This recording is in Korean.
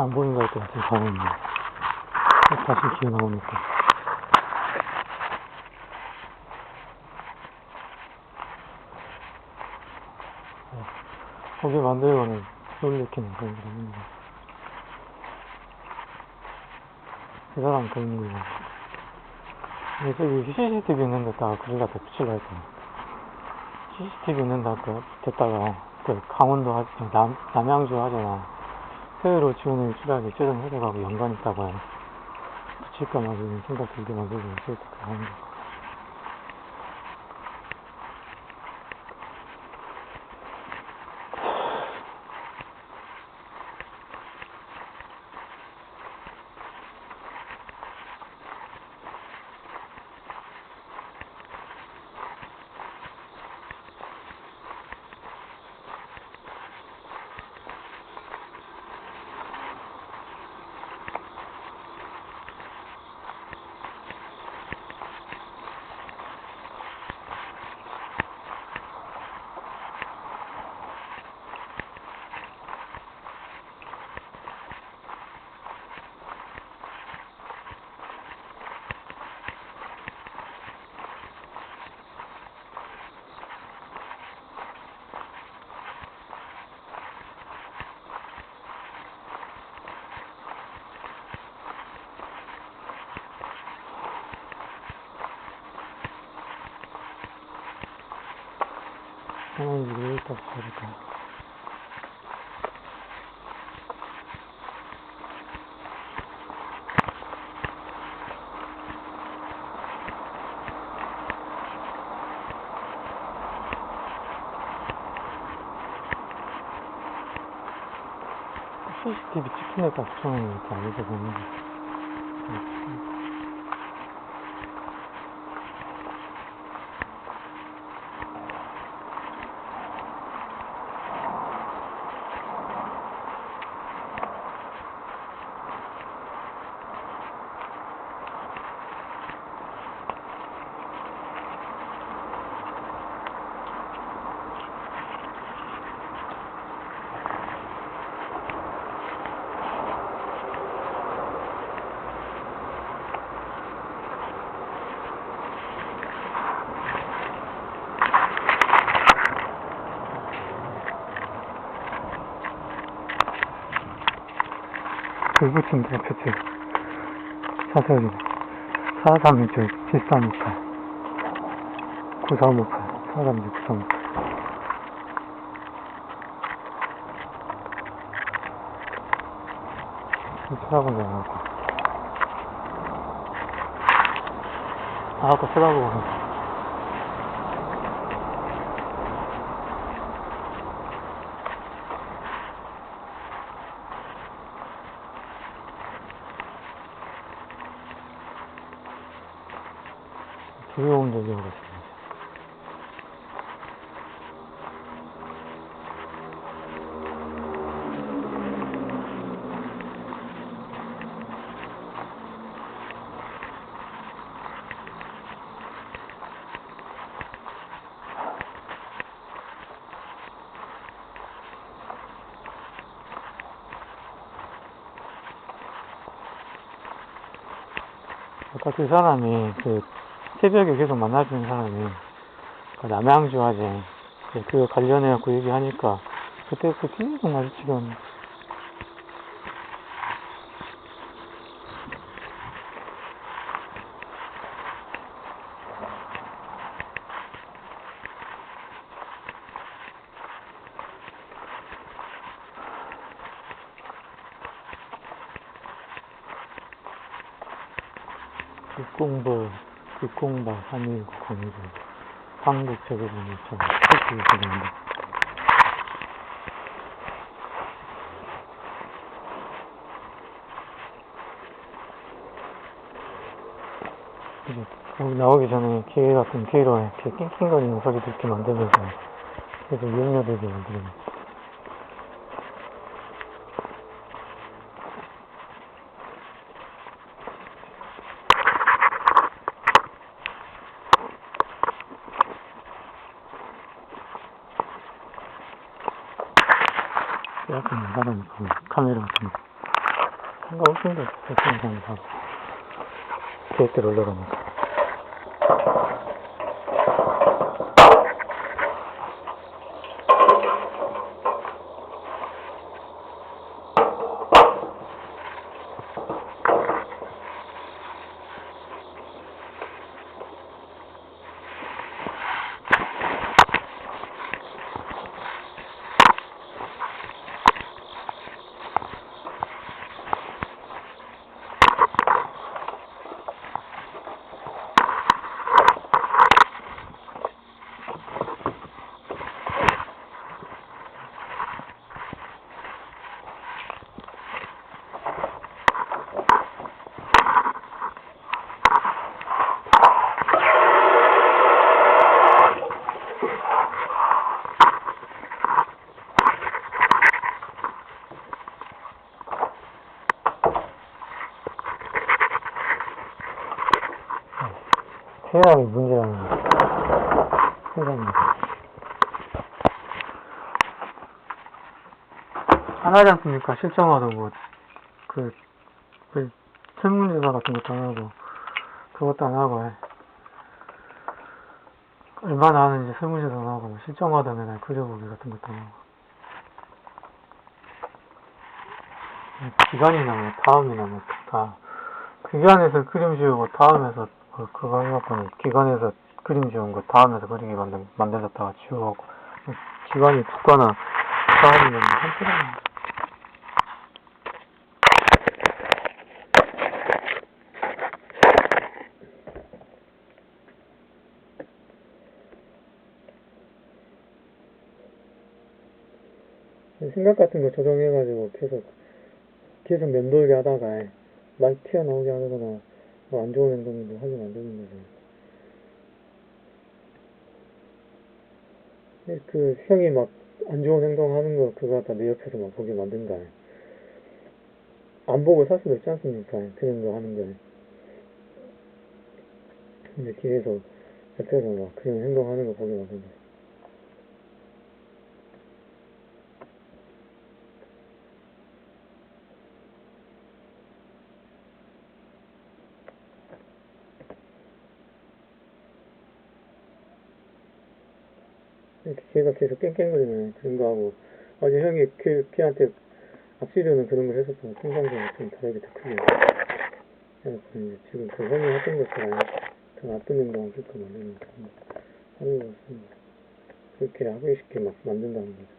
안 보인 것 같아, 지금 가는데. 다시 기어 나오니까. 어, 거기 만들고는 놀래키는 그런 게 아닙니다. 그 사람 그런 거예요. 근데 저기 CCTV 있는 데 다가 그걸 갖다 붙이려 했잖아. CCTV 있는 데다가 됐다가 그 강원도 하, 남, 남양주 하잖아. 해외로 지원을 출하게 최종 회사하고 연관 있다고 해. 붙일까 말까 생각 들게 만들고 있을 때 하는 거. 상황이 왜 이렇게 다를까? CCTV 찍힌 데다 붙여놓으면 이렇게 알게 되는 거. 불붙은 대표체 사설이 4327 7358 9358 4328 9358 쳐다본 줄 알고 아 아까 쳐다보고 두려운 적이 없었어요 아까 그 사람이 그 새벽에 계속 만나주는 사람이 그 남양주 하재 그, 그 관련해갖고 얘기하니까 그때부터 계속 마주치던 국공부, 국공바, 한일국, 광주, 한국 제국은 참 특히 되는데 이제 거기 나오기 전에 기회 같은 기회로 이렇게 낑낑거리는 소리 듣게 만들면서 계속 염려되게 만드는 약간 사람이 그 카메라 같은 거 생각 없는 게 없어, 그냥 다. 계획대로 올라가니까. 태양이 문제라는 거. 세상에. 안 하지 않습니까? 실정하던 거. 그, 그, 설문조사 같은 것도 안 하고, 그것도 안 하고, 해. 얼마나 하는지 설문조사 안 하고, 뭐 실정하던 애날 그려보기 같은 것도 안 하고. 기간이나 뭐, 다음이나 뭐, 다, 기간에서 그림 지우고, 다음에서, 그, 그거 해갖고는, 기간에서 그림 지운 거, 다음에서 그리기 만든, 만들었다가 지우고, 기간이 붙거나, 다음이면 한 시간. 생각 같은 거 조정해가지고 계속 계속 맴돌게 하다가 막 튀어나오게 하거나 뭐 안 좋은 행동도 하면 안 되는 거죠. 그 형이 막 안 좋은 행동 하는 거 그거 갖다 내 옆에서 막 보게 만든다. 안 보고 살 수도 있지 않습니까? 그런 거 하는 거. 근데 뒤에서 옆에서 막 그런 행동 하는 거 보게 만든다. 걔가 계속 깽깽거리면 그런 거 하고 어제 형이 걔, 걔한테 앞지르는 그런 걸 했었어 평상시에 좀 다르게 더 크게 이제 지금 그 형이 했던 것처럼 더 나쁜 행동을 줄거 만드는 그런 하는 거 같습니다. 그렇게 하기 쉽게 막 만든다는 거죠